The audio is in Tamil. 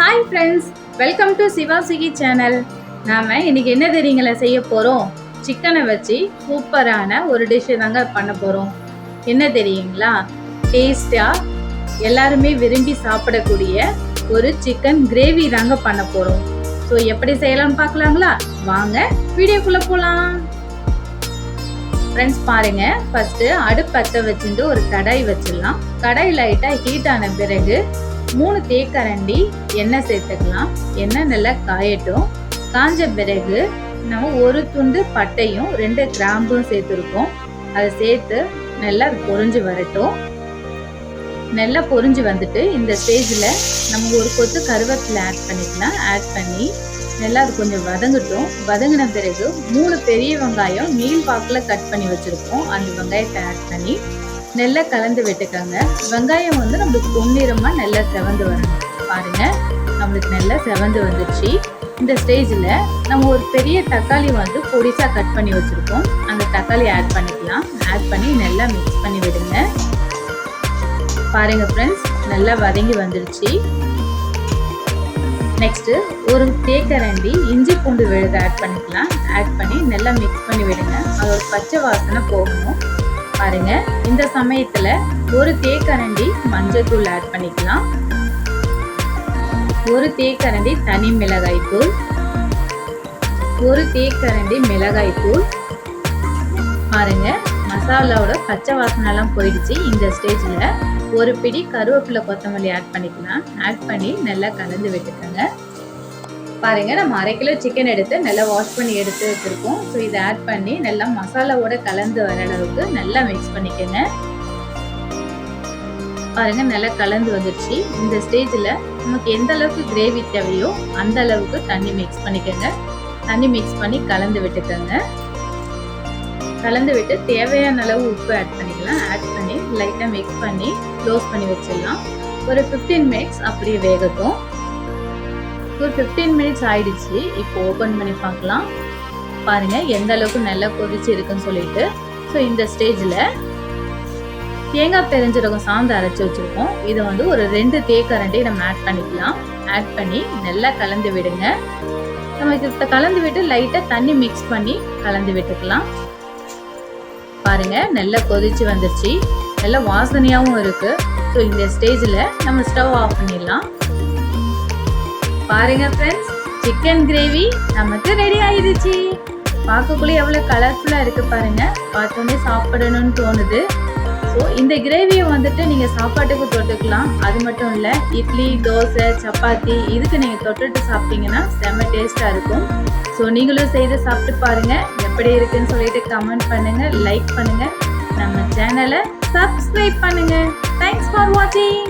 Hi friends welcome to Siva Siki channel நாம் இன்னைக்கு என்ன தெரியுங்களா செய்ய போகிறோம் சிக்கனை வச்சு சூப்பரான ஒரு டிஷ்ஷு தாங்க பண்ண போகிறோம் என்ன தெரியுங்களா? டேஸ்டாக எல்லாருமே விரும்பி சாப்பிடக்கூடிய ஒரு சிக்கன் கிரேவி தாங்க பண்ண போகிறோம் ஸோ எப்படி செய்யலாம்னு பார்க்கலாங்களா? வாங்க வீடியோக்குள்ளே போகலாம் ஃப்ரெண்ட்ஸ் பாருங்க. ஃபர்ஸ்ட் அடுப்பத்தை வச்சுட்டு ஒரு கடாய் வச்சிடலாம். கடாய் லைட்டாக ஹீட் ஆன பிறகு மூணு தேக்கரண்டி எண்ணெய் சேர்த்துக்கலாம். எண்ணெய் நல்லா காயட்டும். காஞ்ச பிறகு நம்ம ஒரு துண்டு பட்டையும் ரெண்டு கிராம்பும் சேர்த்துருக்கோம். அதை சேர்த்து நல்லா பொறிஞ்சு வரட்டும். நல்லா பொறிஞ்சு வந்துட்டு இந்த ஸ்டேஜில் நம்ம ஒரு கொத்து கருவேப்பிலை ஆட் பண்ணிக்கலாம். ஆட் பண்ணி நல்லா அது கொஞ்சம் வதங்கட்டும். வதங்கின பிறகு மூணு பெரிய வெங்காயம் நீள் பாக்கில் கட் பண்ணி வச்சுருக்கோம். அந்த வெங்காயத்தை ஆட் பண்ணி நல்லா கலந்து விட்டுக்கோங்க. வெங்காயம் வந்து நம்மளுக்கு பொன்னிறமாக நல்லா செவந்து வரணும். பாருங்க நம்மளுக்கு நல்லா செவந்து வந்துடுச்சு இந்த ஸ்டேஜில் நம்ம ஒரு பெரிய தக்காளி வந்து பொடிசாக கட் பண்ணி வச்சுருக்கோம். அந்த தக்காளி ஆட் பண்ணிக்கலாம். ஆட் பண்ணி நல்லா மிக்ஸ் பண்ணி விடுங்க. பாருங்கள் ஃப்ரெண்ட்ஸ் நல்லா வதங்கி வந்துடுச்சு நெக்ஸ்ட்டு ஒரு தேக்கரண்டி இஞ்சி பூண்டு விழுது ஆட் பண்ணிக்கலாம். ஆட் பண்ணி நல்லா மிக்ஸ் பண்ணி விடுங்க. அதோட பச்சை வாசனை போகணும். பாருங்க. இந்த சமயத்தில் ஒரு தேக்கரண்டி மஞ்சள் தூள் ஆட் பண்ணிக்கலாம். ஒரு தேக்கரண்டி தனி மிளகாய் தூள். ஒரு தேக்கரண்டி மிளகாய் தூள். பாருங்க மசாலாவோட பச்சை வாசனைலாம் போயிடுச்சு. இந்த ஸ்டேஜில் ஒரு பிடி கருவேப்பிலை கொத்தமல்லி ஆட் பண்ணிக்கலாம். ஆட் பண்ணி நல்லா கலந்து விட்டுக்கோங்க. பாருங்க நம்ம அரை கிலோ சிக்கன் எடுத்து நல்லா வாஷ் பண்ணி எடுத்து வச்சுருக்கோம். ஸோ இதை ஆட் பண்ணி நல்லா மசாலாவோட கலந்து வர அளவுக்கு நல்லா மிக்ஸ் பண்ணிக்கோங்க. பாருங்க நல்லா கலந்து வந்துடுச்சு இந்த ஸ்டேஜில் நமக்கு எந்த அளவுக்கு கிரேவி தேவையோ அந்த அளவுக்கு தண்ணி மிக்ஸ் பண்ணிக்கோங்க. தண்ணி மிக்ஸ் பண்ணி கலந்து விட்டுக்கோங்க. கலந்து விட்டு தேவையான அளவு உப்பு ஆட் பண்ணிக்கலாம். ஆட் பண்ணி லைட்டாக மிக்ஸ் பண்ணி க்ளோஸ் பண்ணி வச்சிடலாம். ஒரு ஃபிஃப்டீன் மினிட்ஸ் அப்படியே வேகட்டும். ஒரு ஃபிஃப்டீன் மினிட்ஸ் ஆயிடுச்சு. இப்போ ஓப்பன் பண்ணி பார்க்கலாம். பாருங்க எந்த அளவுக்கு நல்லா கொதிச்சு இருக்குன்னு சொல்லிட்டு. ஸோ இந்த ஸ்டேஜில் தேங்காய் பெருஞ்சீரகம் சாந்து அரைச்சி வச்சுருக்கோம். இதை வந்து ஒரு ரெண்டு தேக்கரண்டி நம்ம ஆட் பண்ணிக்கலாம். ஆட் பண்ணி நல்லா கலந்து விடுங்க. நம்ம இதை கலந்து விட்டு லைட்டாக தண்ணி மிக்ஸ் பண்ணி கலந்து விட்டுக்கலாம். பாருங்க நல்லா கொதிச்சு வந்துருச்சு. நல்ல வாசனையாகவும் இருக்குது ஸோ இந்த ஸ்டேஜில் நம்ம ஸ்டவ் ஆஃப் பண்ணிடலாம். பாருங்க ஃப்ரெண்ட்ஸ் சிக்கன் கிரேவி நமக்கு ரெடி ஆயிடுச்சு. பார்க்கக்குள்ளே எவ்வளோ கலர்ஃபுல்லாக இருக்குது பாருங்க. பார்த்தோன்னே சாப்பிடணும்னு தோணுது. ஸோ இந்த கிரேவியை வந்துட்டு நீங்கள் சாப்பாட்டுக்கு தொட்டுக்கலாம். அது மட்டும் இல்லை இட்லி தோசை சப்பாத்தி இதுக்கு நீங்கள் தொட்டுட்டு சாப்பிட்டீங்கன்னா செம்ம டேஸ்ட்டாக இருக்கும். ஸோ நீங்களும் செய்து சாப்பிட்டு பாருங்கள் எப்படி இருக்குன்னு சொல்லிட்டு கமெண்ட் பண்ணுங்கள் லைக் பண்ணுங்கள் நம்ம சேனலை சப்ஸ்கிரைப் பண்ணுங்கள் தேங்க்ஸ் ஃபார் வாட்சிங்